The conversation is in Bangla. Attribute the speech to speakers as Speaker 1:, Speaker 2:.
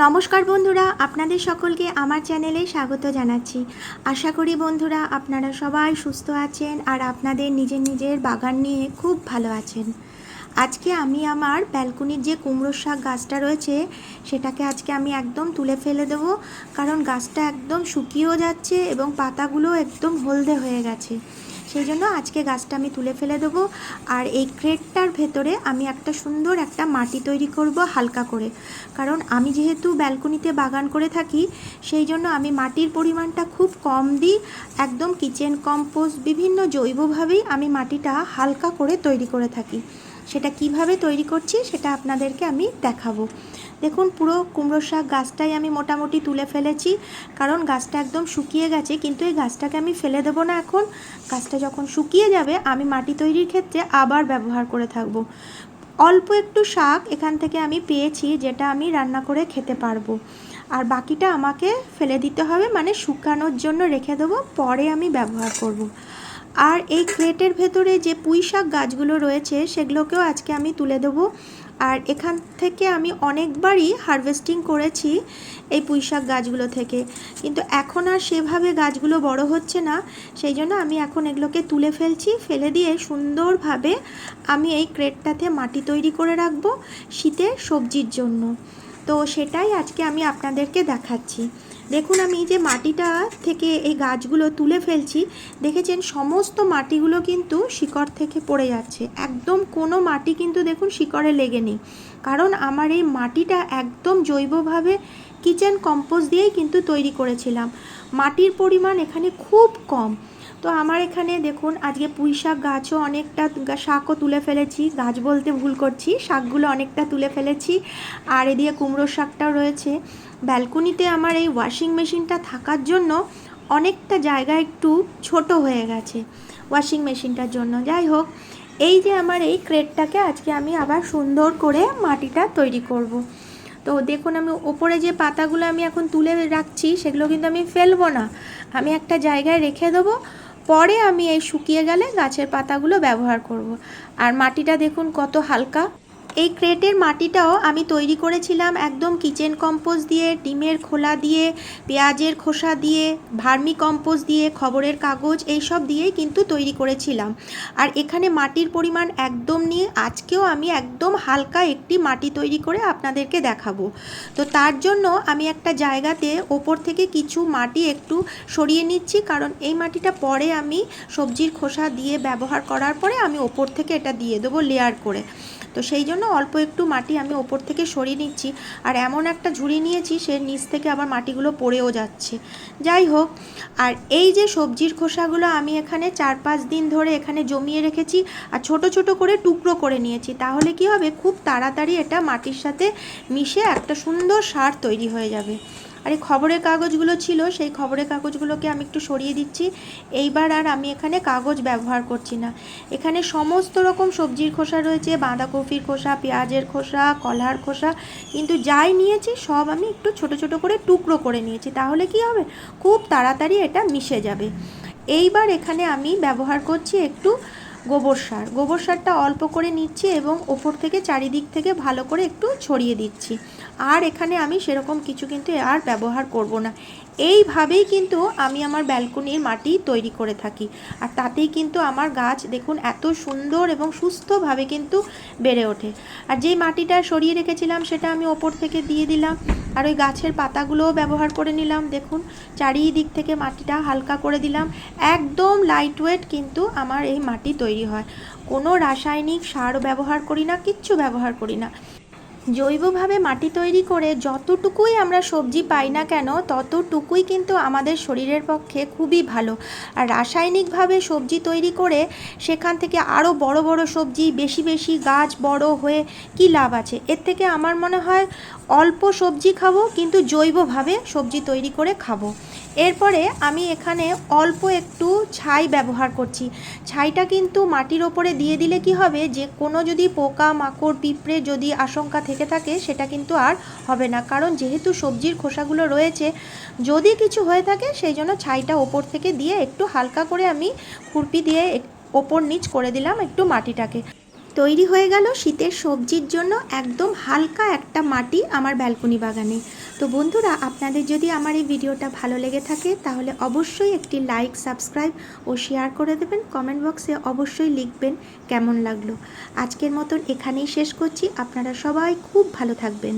Speaker 1: নমস্কার বন্ধুরা, আপনাদের সকলকে আমার চ্যানেলে স্বাগত জানাচ্ছি। আশা করি বন্ধুরা, আপনারা সবাই সুস্থ আছেন আর আপনাদের নিজের নিজের বাগান নিয়ে খুব ভালো আছেন। আজকে আমি আমার ব্যালকনির যে কুমড়োর শাক গাছটা রয়েছে, সেটাকে আজকে আমি একদম তুলে ফেলে দেবো, কারণ গাছটা একদম শুকিয়েও যাচ্ছে এবং পাতাগুলো একদম হলদে হয়ে গেছে। সেই জন্য আজকে গাছটা আমি তুলে ফেলে দেবো। আর এই ক্রেটটার ভেতরে আমি একটা সুন্দর একটা মাটি তৈরি করব হালকা করে। কারণ আমি যেহেতু ব্যালকনিতে বাগান করে থাকি, সেই জন্য আমি মাটির পরিমাণটা খুব কম দিই। একদম কিচেন কম্পোস্ট, বিভিন্ন জৈবভাবেই আমি মাটিটা হালকা করে তৈরি করে থাকি। সেটা কীভাবে তৈরি করছি সেটা আপনাদেরকে আমি দেখাবো। দেখুন, পুরো কুমড়ো শাক গাছটাই আমি মোটামুটি তুলে ফেলেছি, কারণ গাছটা একদম শুকিয়ে গেছে, কিন্তু এই গাছটাকে আমি ফেলে দেবো না এখন। গাছটা যখন শুকিয়ে যাবে, আমি মাটি তৈরির ক্ষেত্রে আবার ব্যবহার করে থাকব। অল্প একটু শাক এখান থেকে আমি পেয়েছি, যেটা আমি রান্না করে খেতে পারব। আর বাকিটা আমাকে ফেলে দিতে হবে মানে শুকানোর জন্য রেখে দেবো, পরে আমি ব্যবহার করব। আর এই ক্রেটের ভেতরে যে পুঁই শাক গাছগুলো রয়েছে, সেগুলোকেও আজকে আমি তুলে দেবো। আর এখান থেকে আমি অনেকবারই হারভেস্টিং করেছি এই পুঁই শাক গাছগুলো থেকে। কিন্তু এখন আর সেভাবে গাছগুলো বড় হচ্ছে না, সেই জন্য আমি এখন এগুলোকে তুলে ফেলছি, ফেলে দিয়ে সুন্দরভাবে আমি এই ক্রেটটাতে মাটি তৈরি করে রাখব শীতের সবজির জন্য। তো সেটাই আজকে আমি আপনাদেরকে দেখাচ্ছি। দেখুন, আমি যে মাটিটা থেকে এই গাছগুলো তুলে ফেলছি, দেখেছেন? সমস্ত মাটিগুলো কিন্তু শিকড় থেকে পড়ে যাচ্ছে। একদম কোনো মাটি কিন্তু দেখুন শিকড়ে লেগে নেই। কারণ আমার এই মাটিটা একদম জৈবভাবে কিচেন কম্পোস্ট দিয়েই কিন্তু তৈরি করেছিলাম। মাটির পরিমাণ এখানে খুব কম। তো আমার এখানে দেখুন, আজকে পুঁই শাক গাছও অনেকটা শাকও তুলে ফেলেছি। গাছ বলতে ভুল করছি, শাকগুলো অনেকটা তুলে ফেলেছি। আর এদিকে কুমড়োর শাকটাও রয়েছে। ব্যালকনিতে আমার এই ওয়াশিং মেশিনটা থাকার জন্য অনেকটা জায়গা একটু ছোট হয়ে গেছে ওয়াশিং মেশিনটার জন্য। যাই হোক, এই যে আমার এই ক্রেটটাকে আজকে আমি আবার সুন্দর করে মাটিটা তৈরি করব। তো দেখুন, আমি ওপরে যে পাতাগুলো আমি এখন তুলে রাখছি, সেগুলো কিন্তু আমি ফেলব না। আমি একটা জায়গায় রেখে দেবো পরে আমি এই শুকিয়ে গেলে গাছের পাতাগুলো ব্যবহার করব। আর মাটিটা দেখুন কত হালকা এই ক্রেটের মাটিটাও আমি তৈরি করেছিলাম একদম কিচেন কম্পোস্ট দিয়ে, ডিমের খোলা দিয়ে, পেঁয়াজের খোসা দিয়ে, ভার্মি কম্পোস্ট দিয়ে, খবরের কাগজ এইসব দিয়েই কিন্তু তৈরি করেছিলাম। আর এখানে মাটির পরিমাণ একদম নিয়ে আজকেও আমি একদম হালকা একটি মাটি তৈরি করে আপনাদেরকে দেখাবো। তো তার জন্য আমি একটা জায়গাতে ওপর থেকে কিছু মাটি একটু সরিয়ে নিচ্ছি, কারণ এই মাটিটা পরে আমি সবজির খোসা দিয়ে ব্যবহার করার পরে আমি ওপর থেকে এটা দিয়ে দেবো লেয়ার করে। তো সেই জন্য অল্প একটু মাটি আমি ওপর থেকে সরিয়ে নিচ্ছি। আর এমন একটা ঝুড়ি নিয়েছি, সে নিচ থেকে আবার মাটিগুলো পড়েও যাচ্ছে। যাই হোক, আর এই যে সবজির খোসাগুলো আমি এখানে চার পাঁচ দিন ধরে এখানে জমিয়ে রেখেছি আর ছোট ছোট করে টুকরো করে নিয়েছি, তাহলে কি হবে? খুব তাড়াতাড়ি এটা মাটির সাথে মিশে একটা সুন্দর সার তৈরি হয়ে যাবে। আর এই খবরের কাগজগুলো ছিল, সেই খবরের কাগজগুলোকে আমি একটু সরিয়ে দিচ্ছি। এইবার আর আমি এখানে কাগজ ব্যবহার করছি না। এখানে সমস্ত রকম সবজির খোসা রয়েছে, বাঁধাকপির খোসা, পেঁয়াজের খোসা, কলার খোসা। কিন্তু যাই নিয়েছি, সব আমি একটু ছোট ছোট করে টুকরো করে নিয়েছি। তাহলে কি হবে? খুব তাড়াতাড়ি এটা মিশে যাবে। এইবার এখানে আমি ব্যবহার করছি একটু গোবর সার। গোবর সারটা অল্প করে নিচ্ছি এবং ওপর থেকে চারিদিক থেকে ভালো করে একটু ছড়িয়ে দিচ্ছি। আর এখানে আমি সেরকম কিছু কিন্তু আর ব্যবহার করব না। এইভাবেই কিন্তু আমি আমার ব্যালকনির মাটি তৈরি করে থাকি। আর তাতেই কিন্তু আমার গাছ দেখুন এত সুন্দর এবং সুস্থভাবে কিন্তু বেড়ে ওঠে। আর যেই মাটিটা সরিয়ে রেখেছিলাম সেটা আমি ওপর থেকে দিয়ে দিলাম। আর ওই গাছের পাতাগুলোও ব্যবহার করে নিলাম, দেখুন। চারিদিক থেকে মাটিটা হালকা করে দিলাম। একদম লাইট ওয়েট কিন্তু আমার এই মাটি তৈরি হয়। কোনো রাসায়নিক সার ব্যবহার করি না, কিচ্ছু ব্যবহার করি না। জৈবভাবে মাটি তৈরি করে যতটুকুই আমরা সবজি পাই না কেন, ততটুকুই কিন্তু আমাদের শরীরের পক্ষে খুবই ভালো। আর রাসায়নিকভাবে সবজি তৈরি করে সেখান থেকে আরও বড় বড় সবজি, বেশি বেশি গাছ, বড় হয়ে কি লাভ আছে? এর থেকে আমার মনে হয় অল্প সবজি খাব, কিন্তু জৈবভাবে সবজি তৈরি করে খাব। এরপরে আমি এখানে অল্প একটু ছাই ব্যবহার করছি। ছাইটা কিন্তু মাটির ওপরে দিয়ে দিলে কি হবে? যে কোনো যদি পোকা, মাকড়, পিঁপড়ে যদি আশঙ্কা থেকে থাকে, সেটা কিন্তু আর হবে না। কারণ যেহেতু সবজির খোসাগুলো রয়েছে, যদি কিছু হয়ে থাকে, সেই জন্য ছাইটা ওপর থেকে দিয়ে একটু হালকা করে আমি খুরপি দিয়ে ওপর নিচ করে দিলাম একটু মাটিটাকে। তৈরি হয়ে গেল শীতের সবজির জন্য একদম হালকা একটা মাটি আমার ব্যালকনি বাগানে। তো বন্ধুরা, আপনাদের যদি আমার এই ভিডিওটা ভালো লেগে থাকে, তাহলে অবশ্যই একটি লাইক সাবস্ক্রাইব ও শেয়ার করে দেবেন। কমেন্ট বক্সে অবশ্যই লিখবেন কেমন লাগল। আজকের মতন এখানেই শেষ করছি। আপনারা সবাই খুব ভালো থাকবেন।